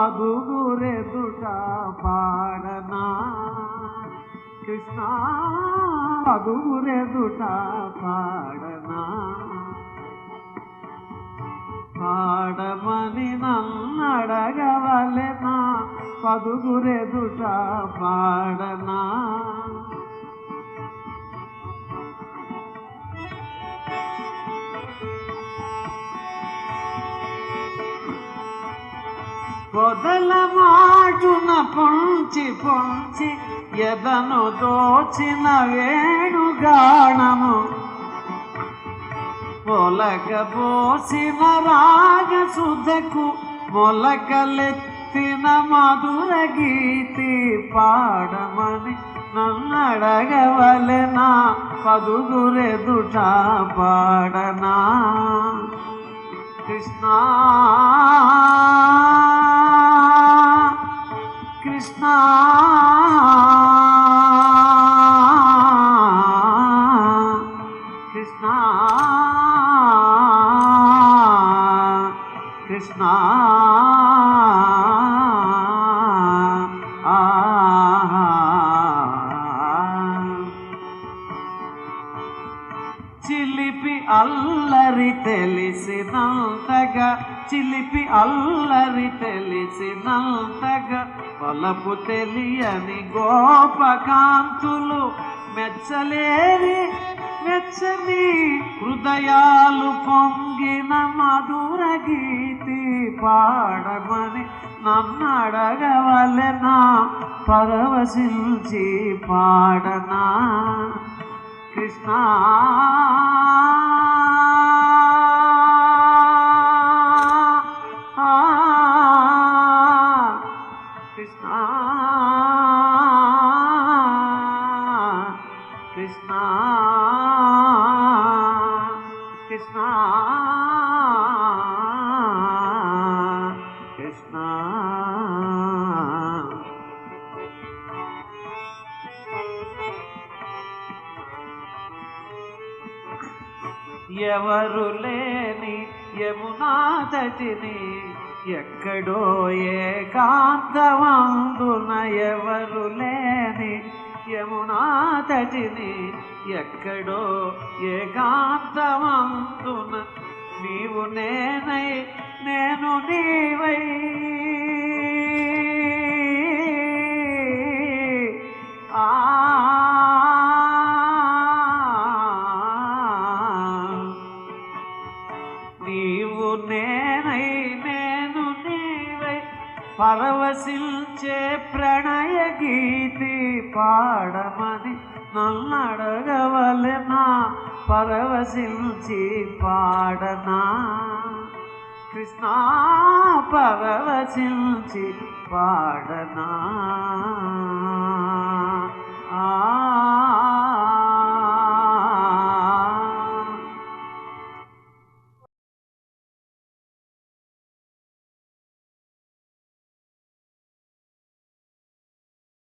పదుగురెదుట పాడనా? కృష్ణ పదుగురెదుట పాడనా? పాడమని నన్నడగవలెనా? పదుగురెదుట పాడనా? పొదల మాటున పొంచి పొంచి ఎదను దోచిన వేణుగాణము పొలకబోసిన రాగ రాగసుధకు మొలకలెత్తిన మధుర గీతి పాడమని నన్నడగవలెనా? పదుగురెదుట పాడనా? కృష్ణా కృష్ణ. కృష్ణ. కృష్ణ. చిలిపి అల్లరి తెలిసినంతగా చిలిపి అల్లరి తెలిసినంతగా బలపు తెలియని గోపకాంతులు మెచ్చలేని మెచ్చని హృదయాలు పొంగిన మధుర గీతి పాడమని నన్నడగవలెనా పరవశించి పాడనా? కృష్ణ కృష్ణ కృష్ణ కృష్ణ. ఎవరు లేని యమునా తటిని ఎక్కడో ఏకాంతమందున ఎవరు లేని యమునాతటిని ఎక్కడో ఏకాంతమందున నీవు నేనై నేను నీవై. ఆ నీవు నేనై నేను నీవై. పరవశించే ప్రణయ పాడమని నన్నడగవలెనా పరవశించి పాడనా? కృష్ణ పరవశించి పాడనా?